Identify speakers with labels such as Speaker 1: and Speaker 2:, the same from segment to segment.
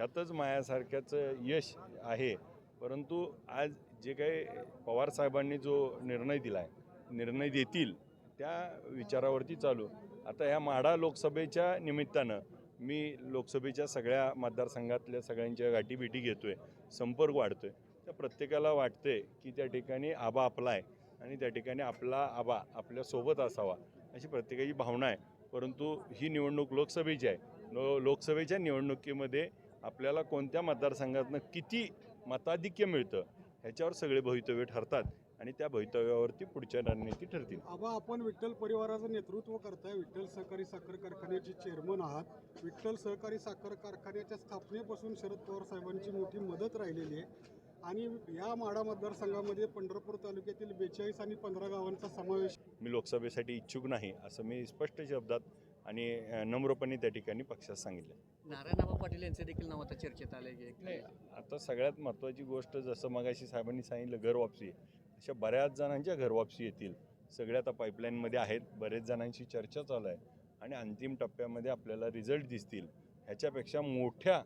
Speaker 1: ह्यातच मायासारख्याचं यश आहे. परंतु आज जे काही पवारसाहेबांनी जो निर्णय दिला आहे निर्णय देतील त्या विचारावरती चालू. आता ह्या माढा लोकसभेच्या निमित्तानं मी लोकसभेच्या सगळ्या मतदारसंघातल्या सगळ्यांच्या गाठीभेटी घेतो आहे संपर्क वाढतो आहे त्या प्रत्येकाला वाटते की त्या ठिकाणी आबा आपला आहे आणि त्या ठिकाणी आपला आबा आपल्यासोबत असावा अशी प्रत्येकाची भावना आहे. परंतु ही निवडणूक लोकसभेची आहे. लो लोकसभेच्या निवडणुकीमध्ये आपल्याला कोणत्या मतदारसंघातनं किती मताधिक्य मिळतं ह्याच्यावर सगळे भवितव्य ठरतात आणि त्या भवितव्यावरती पुढच्या रणनीती ठरतील.
Speaker 2: आबा आपण विठ्ठल परिवाराचं नेतृत्व करताय. विठ्ठल सहकारी साखर कारखान्याचे चेअरमन आहात. विठ्ठल सहकारी साखर कारखान्याच्या स्थापनेपासून शरद पवार साहेबांची मोठी मदत राहिलेली आहे. आणि या माढा मतदारसंघामध्ये पंढरपूर तालुक्यातील बेचाळीस आणि पंधरा गावांचा समावेश
Speaker 1: मी लोकसभेसाठी इच्छुक नाही असं मी स्पष्ट शब्दात आणि नम्रपणे त्या ठिकाणी पक्षात सांगितलं.
Speaker 3: नारायणराव पाटील यांचं देखील नाव आता चर्चेत आलंय की
Speaker 1: नाही आता सगळ्यात महत्त्वाची गोष्ट जसं मगाशी साहेबांनी सांगितलं घरवापसी अशा बऱ्याच जणांच्या घरवापसी येतील. सगळ्या आता पाईपलाईनमध्ये आहेत बरेच जणांशी चर्चा चालू आहे आणि अंतिम टप्प्यामध्ये आपल्याला रिझल्ट दिसतील. ह्याच्यापेक्षा मोठ्या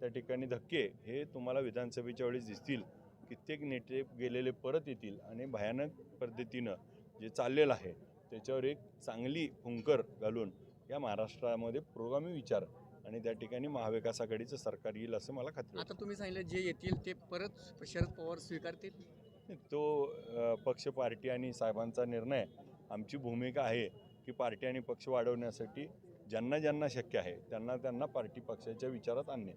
Speaker 1: त्या ठिकाणी धक्के हे तुम्हाला विधानसभेच्या वेळेस दिसतील. कित्येक नेते गेलेले परत येतील आणि भयानक पद्धतीनं जे चाललेलं आहे त्याच्यावर एक चांगली फुंकर घालून या महाराष्ट्रामध्ये पुरोगामी विचार आणि त्या ठिकाणी महाविकास आघाडीचं सरकार येईल असं मला खात्री.
Speaker 3: आता तुम्ही सांगितलं जे येतील ते परत शरद पवार स्वीकारतील?
Speaker 1: तो पक्ष पार्टी आणि साहेबांचा निर्णय आमची भूमिका आहे की पार्टी आणि पक्ष वाढवण्यासाठी ज्यांना ज्यांना शक्य आहे त्यांना त्यांना पार्टी पक्षाच्या विचारात आणणे.